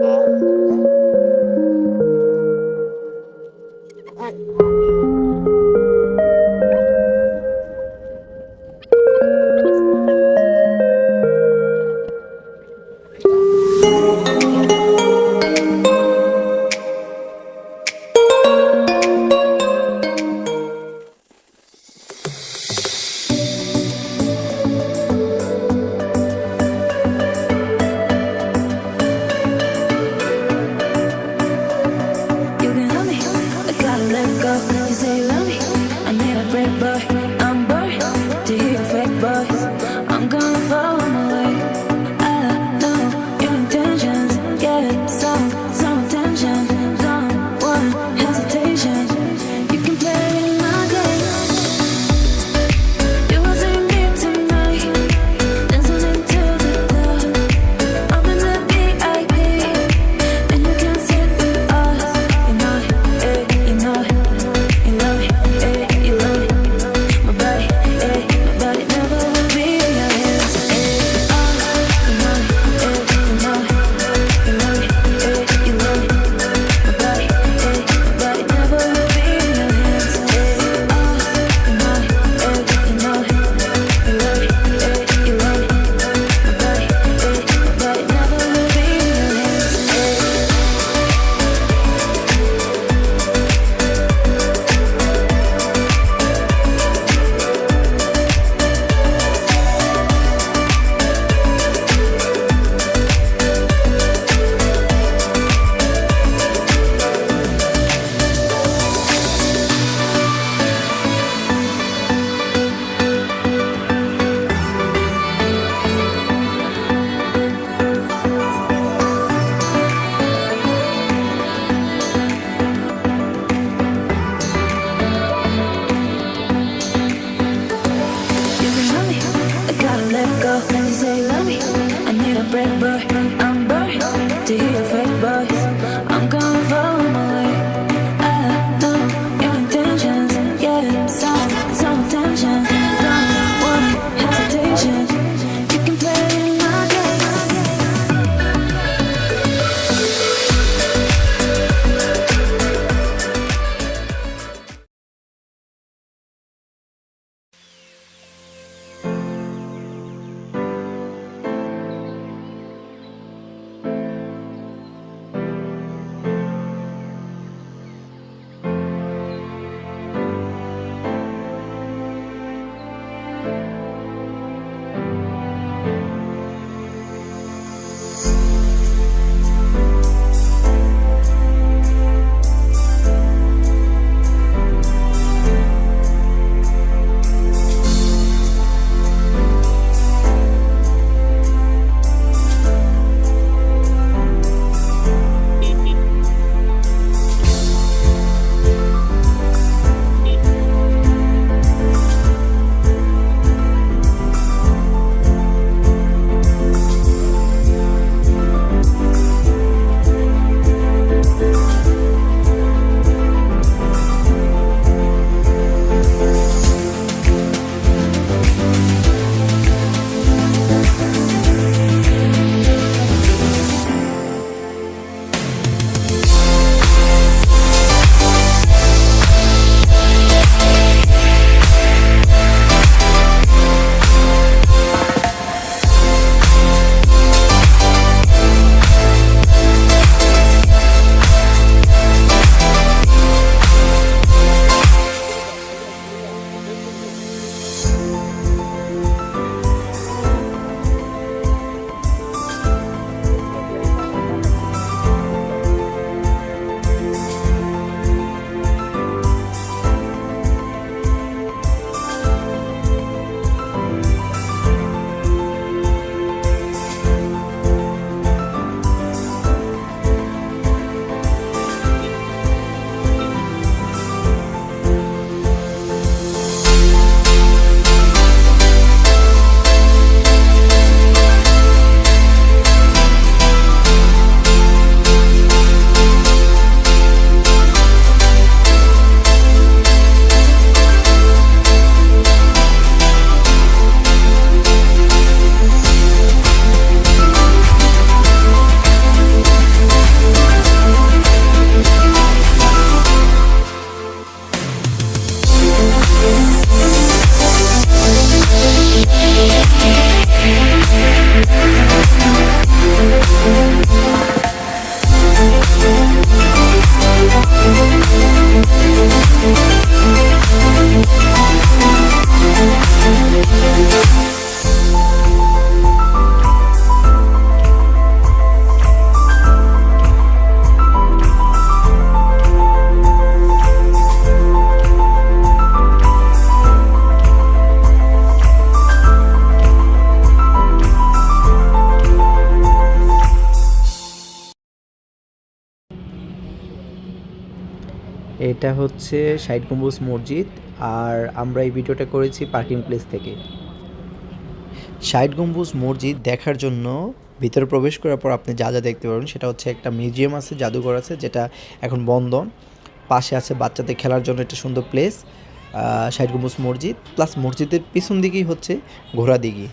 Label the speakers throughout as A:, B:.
A: Thank you.
B: এটা হচ্ছে ষাট গম্বুজ মসজিদ আর আমরা এই ভিডিওটা করেছি পার্কিং প্লেস থেকে। ষাট গম্বুজ মসজিদ দেখার জন্য ভিতরে প্রবেশ করার পর আপনি যা যা দেখতে পারবেন সেটা হচ্ছে একটা মিউজিয়াম আছে, জাদুঘর আছে, যেটা এখন বন্ধ। পাশে আছে বাচ্চাদের খেলার জন্য একটা সুন্দর প্লেস ষাট গম্বুজ মসজিদ। প্লাস মসজিদের পিছন দিকেই হচ্ছে ঘোড়া দিঘি।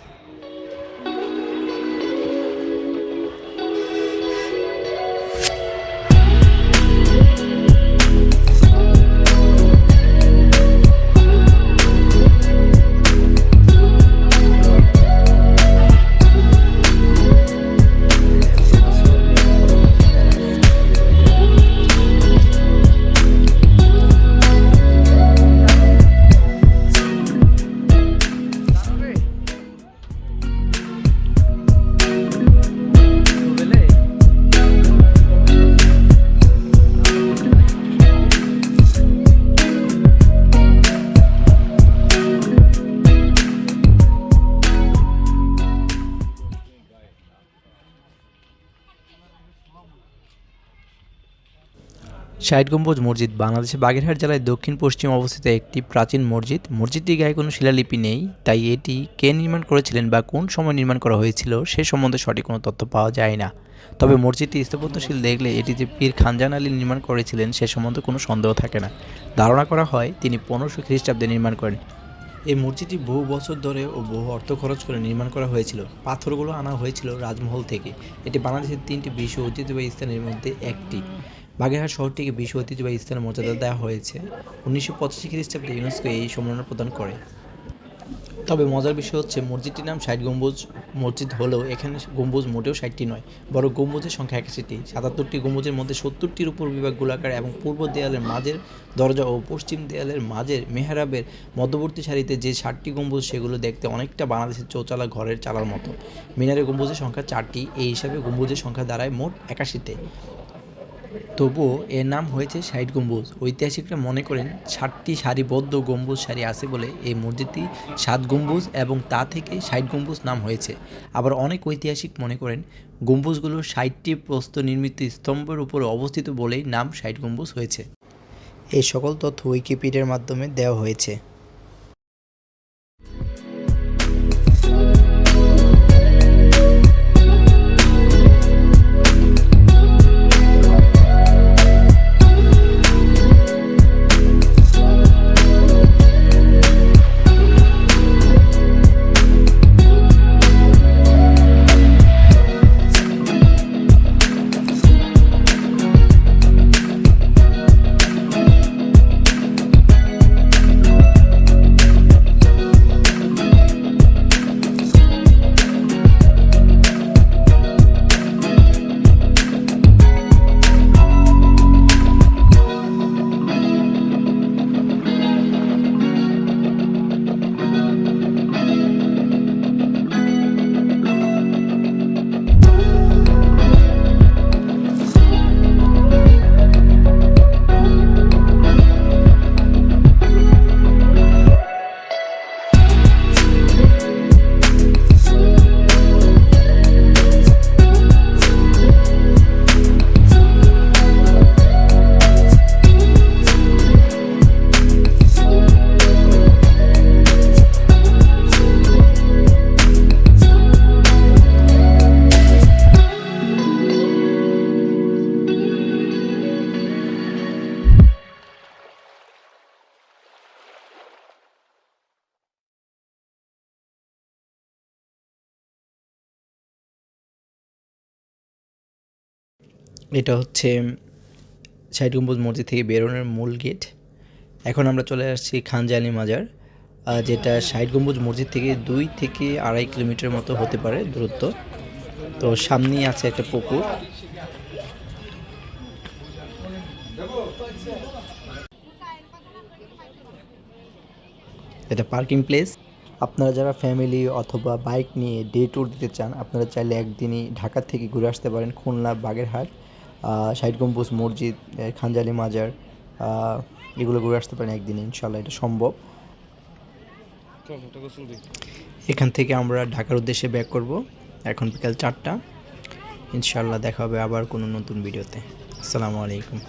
B: শাহিদ গম্বুজ মসজিদ বাংলাদেশের বাগেরহাট জেলায় দক্ষিণ পশ্চিম অবস্থিত একটি প্রাচীন মসজিদ। মসজিদটির গায়ে কোনো শিলালিপি নেই, তাই এটি কে নির্মাণ করেছিলেন বা কোন সময় নির্মাণ করা হয়েছিল সে সম্বন্ধে সঠিক কোনো তথ্য পাওয়া যায় না। তবে মসজিদটি স্থাপত্যশীল দেখলে এটি যে পীর খানজান আলী নির্মাণ করেছিলেন সে সম্বন্ধে কোনো সন্দেহ থাকে না। ধারণা করা হয়, তিনি পনেরোশো খ্রিস্টাব্দে নির্মাণ করেন। এই মসজিদটি বহু বছর ধরে ও বহু অর্থ খরচ করে নির্মাণ করা হয়েছিল। পাথরগুলো আনা হয়েছিল রাজমহল থেকে। এটি বাংলাদেশের তিনটি বিশ্ব ঐতিহ্যবাহী স্থানের মধ্যে একটি। বাগেরহাট শহরটিকে বিশ্ব ঐতিহ্যবাহী স্থানের মর্যাদা দেওয়া হয়েছে। উনিশশো পঁচাশি খ্রিস্টাব্দে ইউনেস্কো এই সম্মাননা প্রদান করে। তবে মজার বিষয় হচ্ছে, মসজিদটির নাম ষাট গম্বুজ। মসজিদ হলেও এখানে গম্বুজ মোটেও ষাটটি নয় বড় গম্বুজের সংখ্যা একাশিটি। সাতাত্তরটি গম্বুজের মধ্যে সত্তরটির উপর বিভাগ গোলাকার এবং পূর্ব দেয়ালের মাঝের দরজা ও পশ্চিম দেয়ালের মাঝের মেহরাবের মধ্যবর্তী সারিতে যে ষাটটি গম্বুজ, সেগুলো দেখতে অনেকটা বাংলাদেশের চৌচালা ঘরের চালার মতো। মিনারে গম্বুজের সংখ্যা চারটি। এই হিসাবে গম্বুজের সংখ্যা দাঁড়ায় মোট একাশিতে। তবুও এর নাম হয়েছে ষাট গম্বুজ। ঐতিহাসিকরা মনে করেন ষাটটি সারিবদ্ধ গম্বুজ সারি আছে বলে এই মসজিদটি সাত গম্বুজ এবং তা থেকে ষাট গম্বুজ নাম হয়েছে। আবার অনেক ঐতিহাসিক মনে করেন গম্বুজগুলো ষাটটি প্রস্ত নির্মিত স্তম্ভের উপরে অবস্থিত বলেই নাম ষাট গম্বুজ হয়েছে। এই সকল তথ্য উইকিপিডিয়ার মাধ্যমে দেওয়া হয়েছে। এটা হচ্ছে ষাট গম্বুজ মসজিদ থেকে বেরোনোর মূল গেট। এখন আমরা চলে আসছি খানজানি মাজার যেটা ষাট গম্বুজ মসজিদ থেকে দুই থেকে আড়াই কিলোমিটার মতো হতে পারে দূরত্ব। তো সামনেই আছে একটা পুকুর। এটা পার্কিং প্লেস। আপনারা যারা ফ্যামিলি অথবা বাইক নিয়ে ডে ট্যুর দিতে চান, আপনারা চাইলে একদিনই ঢাকা থেকে ঘুরে আসতে পারেন খুলনা বাগেরহাট। ষাট গম্বুজ মসজিদ খানজালি মাজার এগুলো ঘুরে আসতে পারেন একদিনে ইনশাল্লাহ এটা সম্ভব। এখান থেকে আমরা ঢাকার উদ্দেশ্যে ব্যাক করব। এখন বিকাল চারটা। ইনশাল্লাহ দেখা হবে আবার কোনো নতুন ভিডিওতে। আসসালামু আলাইকুম।